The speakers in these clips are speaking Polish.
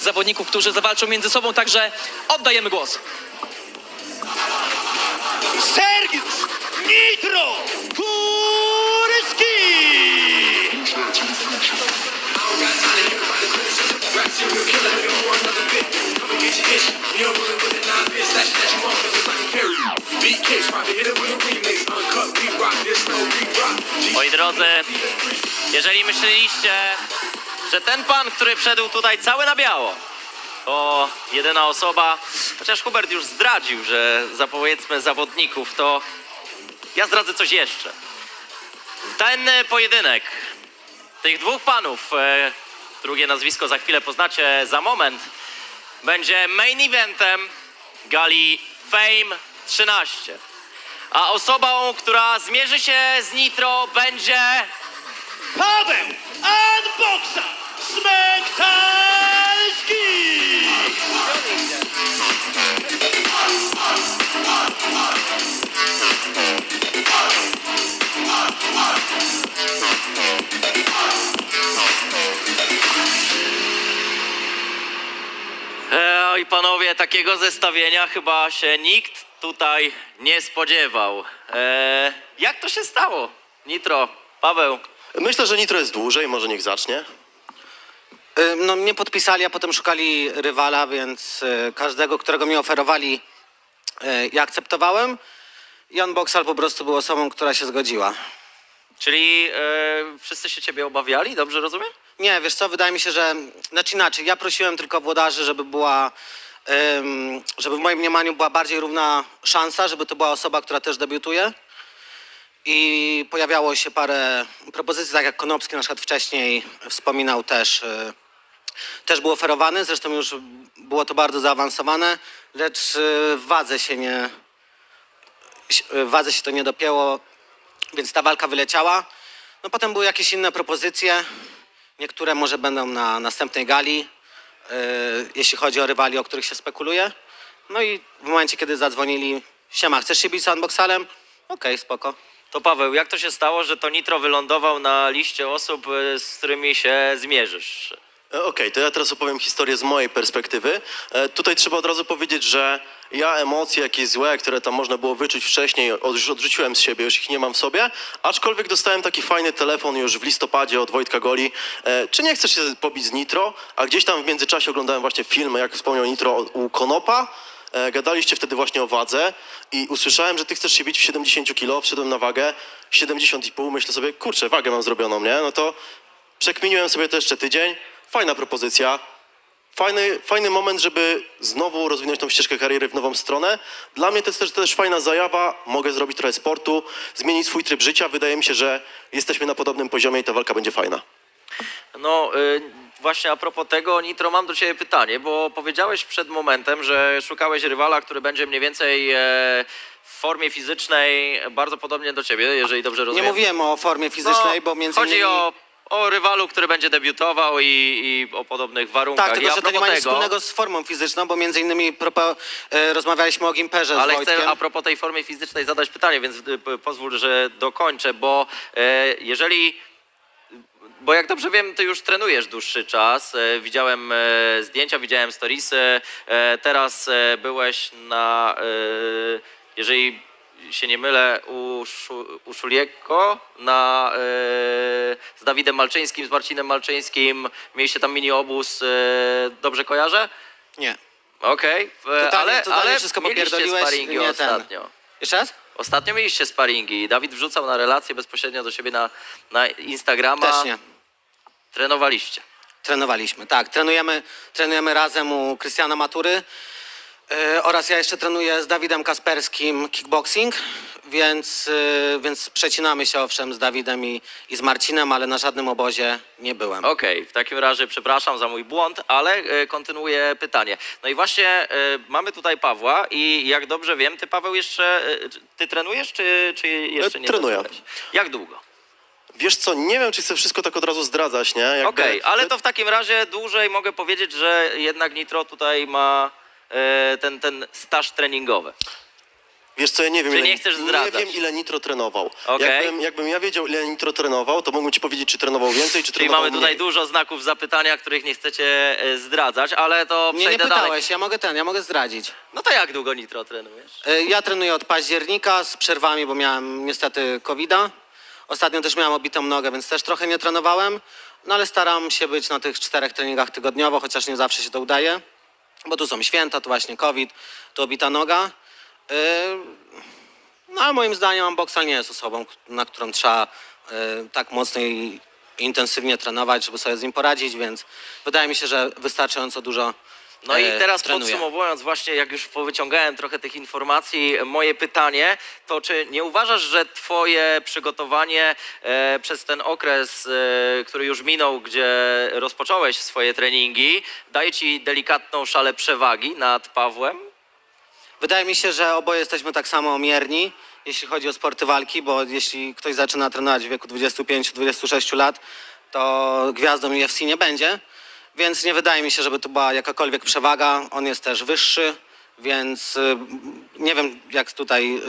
zawodników, którzy zawalczą między sobą, także oddajemy głos. Sergiusz Nitro Kuryski! Moi drodzy, jeżeli myśleliście, że ten pan, który wszedł tutaj cały na biało, to jedyna osoba, chociaż Hubert już zdradził, że za powiedzmy zawodników, to ja zdradzę coś jeszcze. Ten e, pojedynek tych dwóch panów, e, drugie nazwisko za chwilę poznacie za moment, będzie main eventem gali Fame 13. A osobą, która zmierzy się z Nitro będzie Paweł Unboxa Smektalski! Oj, panowie, takiego zestawienia chyba się nikt tutaj nie spodziewał. E, jak to się stało? Nitro, Paweł, Myślę, że Nitro jest dłużej, może niech zacznie. No mnie podpisali, a potem szukali rywala, więc y, każdego, którego mi oferowali, y, ja akceptowałem. I Unboxal po prostu był osobą, która się zgodziła. czyli e, wszyscy się ciebie obawiali, dobrze rozumiem? Nie, wiesz co, wydaje mi się, że... Znaczy inaczej, ja prosiłem tylko włodarzy, żeby była... żeby w moim mniemaniu była bardziej równa szansa, żeby to była osoba, która też debiutuje. I pojawiało się parę propozycji, tak jak Konopski na przykład wcześniej wspominał też, y, też był oferowany, zresztą już było to bardzo zaawansowane, lecz y, w wadze się nie, w wadze się to nie dopięło, więc ta walka wyleciała. No potem były jakieś inne propozycje, niektóre może będą na następnej gali, y, jeśli chodzi o rywali, o których się spekuluje. No i w momencie, kiedy zadzwonili, siema, chcesz się bić z Unboxalem? Okej, spoko. To Paweł, jak to się stało, że to Nitro wylądował na liście osób, z którymi się zmierzysz? E, Okej, to ja teraz opowiem historię z mojej perspektywy. E, Tutaj trzeba od razu powiedzieć, że ja emocje jakieś złe, które tam można było wyczuć wcześniej, już odrzuciłem z siebie, już ich nie mam w sobie, aczkolwiek dostałem taki fajny telefon już w listopadzie od Wojtka Goli, e, czy nie chcesz się pobić z Nitro, a gdzieś tam w międzyczasie oglądałem właśnie filmy, jak wspomniał Nitro u Konopa, Gadaliście wtedy właśnie o wadze i usłyszałem, że ty chcesz się bić w 70 kg, wszedłem na wagę 70,5, myślę sobie, kurczę, wagę mam zrobioną, nie? No to przekminiłem sobie to jeszcze tydzień, fajna propozycja, fajny, fajny moment, żeby znowu rozwinąć tą ścieżkę kariery w nową stronę. Dla mnie to jest też, też fajna zajawa, mogę zrobić trochę sportu, zmienić swój tryb życia, wydaje mi się, że jesteśmy na podobnym poziomie i ta walka będzie fajna. No y, właśnie a propos tego, Nitro, mam do ciebie pytanie, bo powiedziałeś przed momentem, że szukałeś rywala, który będzie mniej więcej e, w formie fizycznej bardzo podobnie do ciebie, jeżeli dobrze Nie rozumiem. mówiłem o formie fizycznej, No, bo między Chodzi innymi... o, o rywalu, który będzie debiutował i, i o podobnych warunkach. Tak, I tylko a że to nie propos ma nic tego, wspólnego z formą fizyczną, bo między innymi propo, e, rozmawialiśmy o Gimperze z Ale Wojtkiem. chcę a propos tej formy fizycznej zadać pytanie, więc y, p- pozwól, że dokończę, bo e, jeżeli. Bo jak dobrze wiem, ty już trenujesz dłuższy czas. E, widziałem e, zdjęcia, widziałem storiesy. E, teraz e, byłeś na. E, jeżeli się nie mylę, u, u Szuliego na, e, z Dawidem Malczyńskim, z Marcinem Malczyńskim. Mieliście tam mini obóz. E, dobrze kojarzę? Nie. Okej, okay. Totalnie- ale, totalnie ale wszystko mieliście popierdoliłeś, sparingi nie ten. ostatnio. Jeszcze raz? Ostatnio mieliście sparingi. Dawid wrzucał na relacje bezpośrednio do siebie na, na Instagrama. Też nie. Trenowaliście. Trenowaliśmy, tak. Trenujemy, trenujemy razem u Krystiana Matury oraz ja jeszcze trenuję z Dawidem Kasperskim kickboxing, więc, e, więc przecinamy się owszem z Dawidem i, i z Marcinem, ale na żadnym obozie nie byłem. Okej, w takim razie przepraszam za mój błąd, ale e, kontynuuję pytanie. No i właśnie e, mamy tutaj Pawła i jak dobrze wiem, ty Paweł jeszcze, e, ty trenujesz czy, czy jeszcze nie trenuję. Jak długo? Wiesz co, nie wiem, czy chcę wszystko tak od razu zdradzać, nie? Jakby- Okej, ale to w takim razie dłużej mogę powiedzieć, że jednak Nitro tutaj ma e, ten, ten staż treningowy. Wiesz co, ja nie wiem, Czy ile, nie chcesz nie zdradzać? wiem ile Nitro trenował. Okej. Jakbym, jakbym ja wiedział, ile Nitro trenował, to mógłbym ci powiedzieć, czy trenował więcej, czy Czyli trenował mamy tutaj mniej. dużo znaków zapytania, których nie chcecie e, zdradzać, ale to Mnie nie przejdę dalej. pytałeś, ja mogę ten, ja mogę zdradzić. No to jak długo nitro trenujesz? E, Ja trenuję od października z przerwami, bo miałem niestety COVID-a. Ostatnio też miałem obitą nogę, więc też trochę nie trenowałem. No ale staram się być na tych czterech treningach tygodniowo, chociaż nie zawsze się to udaje. Bo tu są święta, tu właśnie COVID, tu obita noga. E, No a moim zdaniem unboxal nie jest osobą, na którą trzeba e, tak mocno i intensywnie trenować, żeby sobie z nim poradzić, więc wydaje mi się, że wystarczająco dużo No i e, teraz podsumowując właśnie, jak już powyciągałem trochę tych informacji, moje pytanie to czy nie uważasz, że twoje przygotowanie e, przez ten okres, e, który już minął, gdzie rozpocząłeś swoje treningi, daje ci delikatną szalę przewagi nad Pawłem? Wydaje mi się, że oboje jesteśmy tak samo mierni, jeśli chodzi o sporty walki, bo jeśli ktoś zaczyna trenować w wieku 25-26 lat, to gwiazdą UFC nie będzie, więc nie wydaje mi się, żeby to była jakakolwiek przewaga. On jest też wyższy, więc y, nie wiem jak tutaj, y,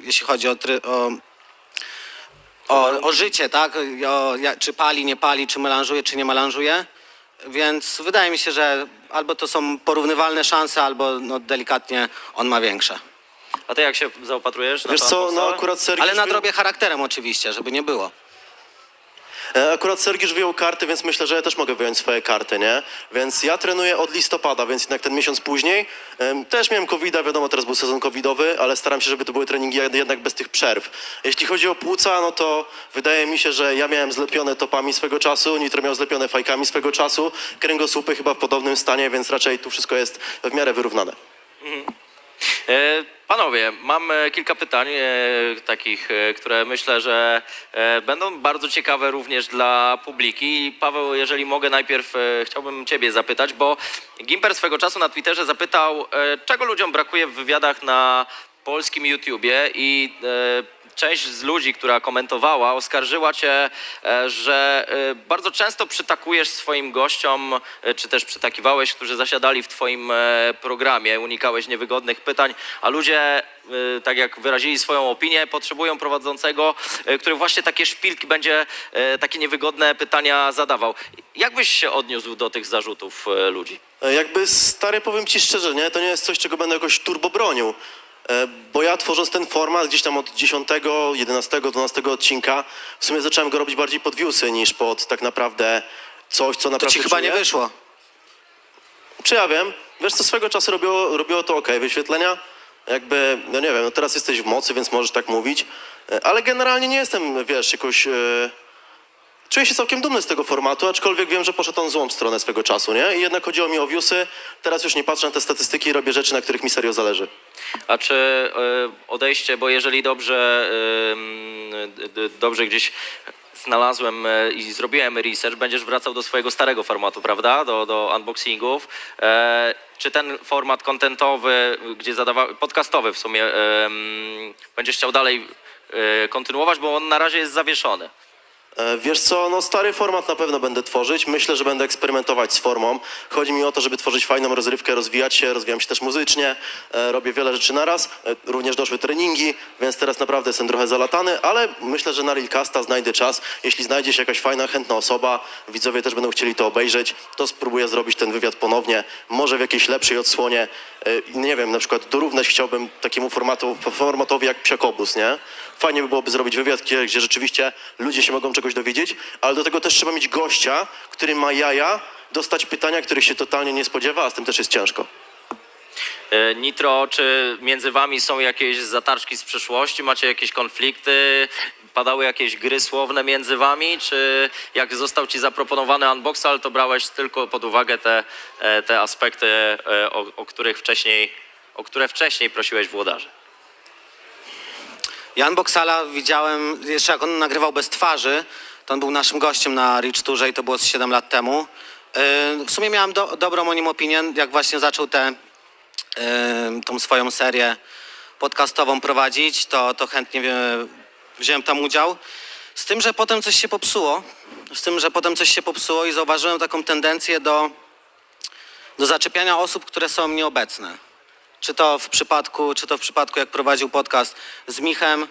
jeśli chodzi o, try, o, o, o życie, tak? O, ja- czy pali, nie pali, czy melanżuje, czy nie melanżuje. Więc wydaje mi się, że albo to są porównywalne szanse, albo no, delikatnie on ma większe. A ty jak się zaopatrujesz? na Wiesz to co, no akurat Sergiusz... Ale wy- nadrobię charakterem oczywiście, żeby nie było. E, Akurat Sergiusz wyjął karty, więc myślę, że ja też mogę wyjąć swoje karty, nie? Więc ja trenuję od listopada, więc jednak ten miesiąc później. Też miałem covid wiadomo, teraz był sezon covidowy, ale staram się, żeby to były treningi jed- jednak bez tych przerw. Jeśli chodzi o płuca, no to wydaje mi się, że ja miałem zlepione topami swego czasu, Nitro miał zlepione fajkami swego czasu, kręgosłupy chyba w podobnym stanie, więc raczej tu wszystko jest w miarę wyrównane. E, Panowie, mam e, kilka pytań, e, takich, które myślę, że będą bardzo ciekawe również dla publiki. Paweł, jeżeli mogę, najpierw chciałbym Ciebie zapytać, bo Gimper swego czasu na Twitterze zapytał, czego ludziom brakuje w wywiadach na polskim YouTubie i część z ludzi, która komentowała, oskarżyła cię, e, że e, bardzo często przytakujesz swoim gościom, e, czy też przytakiwałeś, którzy zasiadali w twoim programie, unikałeś niewygodnych pytań, a ludzie, tak jak wyrazili swoją opinię, potrzebują prowadzącego, który właśnie takie szpilki będzie, takie niewygodne pytania zadawał. Jak byś się odniósł do tych zarzutów ludzi? Jakby stary, powiem ci szczerze, nie? To nie jest coś, czego będę jakoś turbo bronił. E, Bo ja tworząc ten format gdzieś tam od 10, 11, 12 odcinka, w sumie zacząłem go robić bardziej pod viewsy niż pod tak naprawdę coś, co To naprawdę ci chyba nie czuję. wyszło. Czy ja wiem? Wiesz co, swego czasu robiło, robiło to ok, wyświetlenia. Jakby, no nie wiem, no teraz jesteś w mocy, więc możesz tak mówić. E, Ale generalnie nie jestem, wiesz, jakoś... E... Czuję się całkiem dumny z tego formatu, aczkolwiek wiem, że poszedł on złą stronę swego czasu, nie? I jednak chodziło mi o viewsy. Teraz już nie patrzę na te statystyki i robię rzeczy, na których mi serio zależy. A czy e, odejście, bo jeżeli dobrze, dobrze gdzieś znalazłem e, i zrobiłem research, będziesz wracał do swojego starego formatu, prawda? Do, do unboxingów. E, czy ten format kontentowy, gdzie zadawa, podcastowy w sumie, będziesz chciał dalej kontynuować, bo on na razie jest zawieszony. E, Wiesz co, no stary format na pewno będę tworzyć. Myślę, że będę eksperymentować z formą. Chodzi mi o to, żeby tworzyć fajną rozrywkę, rozwijać się, rozwijam się też muzycznie, e, robię wiele rzeczy naraz. E, również doszły treningi, więc teraz naprawdę jestem trochę zalatany, ale myślę, że na Realcasta znajdę czas. Jeśli znajdzie się jakaś fajna, chętna osoba, widzowie też będą chcieli to obejrzeć, to spróbuję zrobić ten wywiad ponownie, może w jakiejś lepszej odsłonie. Nie wiem, na przykład dorównać chciałbym takiemu formatu, formatowi jak Psiakobus, nie? Fajnie by byłoby zrobić wywiad, gdzie, gdzie rzeczywiście ludzie się mogą czegoś dowiedzieć, ale do tego też trzeba mieć gościa, który ma jaja, dostać pytania, których się totalnie nie spodziewa, a z tym też jest ciężko. E, Nitro, czy między wami są jakieś zatarczki z przeszłości? Macie jakieś konflikty? Padały jakieś gry słowne między wami? Czy jak został ci zaproponowany unboxal, to brałeś tylko pod uwagę te, e, te aspekty, e, o, o których wcześniej, o które wcześniej prosiłeś włodarzy? Jan Boksala widziałem, jeszcze jak on nagrywał bez twarzy, to on był naszym gościem na Rich Tourze i to było z 7 lat temu. Yy, W sumie miałem do, dobrą o nim opinię, jak właśnie zaczął tę yy, tą swoją serię podcastową prowadzić, to, to chętnie wziąłem tam udział. Z tym, że potem coś się popsuło, z tym, że potem coś się popsuło i zauważyłem taką tendencję do, do zaczepiania osób, które są nieobecne. Czy to w przypadku, czy to w przypadku jak prowadził podcast z Michem,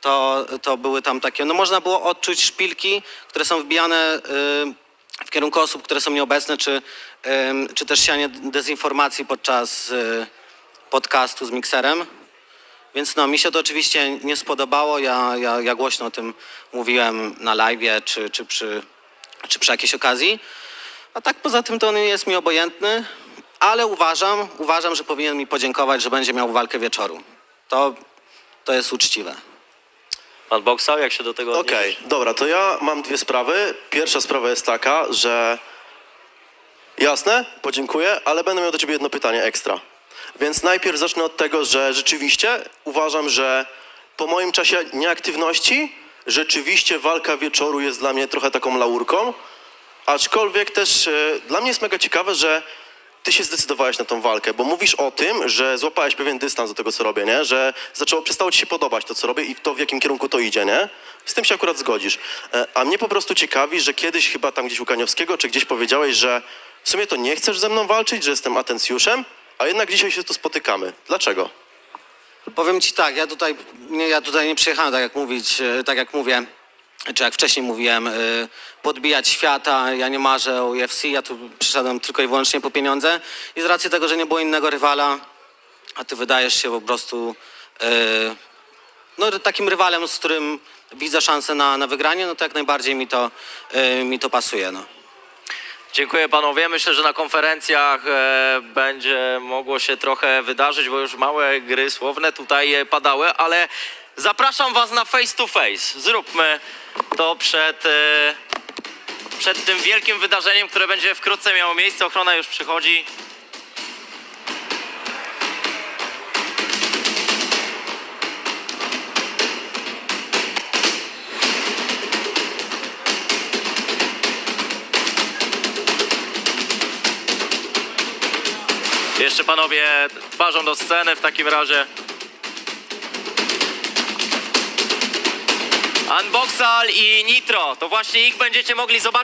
to, to były tam takie, no można było odczuć szpilki, które są wbijane y, w kierunku osób, które są nieobecne, czy, ym, czy też sianie dezinformacji podczas y, podcastu z mikserem. Więc no, mi się to oczywiście nie spodobało. Ja, ja, ja głośno o tym mówiłem na live czy, czy, przy, czy przy jakiejś okazji. A tak poza tym to on jest mi obojętny, ale uważam, uważam, że powinien mi podziękować, że będzie miał walkę wieczoru. To, to jest uczciwe. Pan Boksal, jak się do tego Okej, odniesiesz? dobra, to ja mam dwie sprawy. Pierwsza sprawa jest taka, że jasne, podziękuję, ale będę miał do ciebie jedno pytanie ekstra. Więc najpierw zacznę od tego, że rzeczywiście uważam, że po moim czasie nieaktywności rzeczywiście walka wieczoru jest dla mnie trochę taką laurką, aczkolwiek też e, dla mnie jest mega ciekawe, że ty się zdecydowałeś na tą walkę, bo mówisz o tym, że złapałeś pewien dystans do tego, co robię, nie? Że zaczęło, przestało ci się podobać to, co robię i to, w jakim kierunku to idzie, nie? Z tym się akurat zgodzisz. E, A mnie po prostu ciekawi, że kiedyś chyba tam gdzieś u Kaniowskiego, czy gdzieś powiedziałeś, że w sumie to nie chcesz ze mną walczyć, że jestem atencjuszem, a jednak dzisiaj się tu spotykamy. Dlaczego? Powiem ci tak, ja tutaj nie, ja tutaj nie przyjechałem, tak jak mówić, e, tak jak mówię, czy jak wcześniej mówiłem, e, podbijać świata. Ja nie marzę o UFC, ja tu przyszedłem tylko i wyłącznie po pieniądze. I z racji tego, że nie było innego rywala, a ty wydajesz się po prostu e, no, takim rywalem, z którym widzę szansę na, na wygranie, no to jak najbardziej mi to, e, mi to pasuje. No. Dziękuję panowie. Myślę, że na konferencjach e, będzie mogło się trochę wydarzyć, bo już małe gry słowne tutaj e, padały, ale zapraszam was na face to face. Zróbmy to przed, e, przed tym wielkim wydarzeniem, które będzie wkrótce miało miejsce. Ochrona już przychodzi. Jeszcze panowie twarzą do sceny w takim razie. Unboxal i Nitro, to właśnie ich będziecie mogli zobaczyć.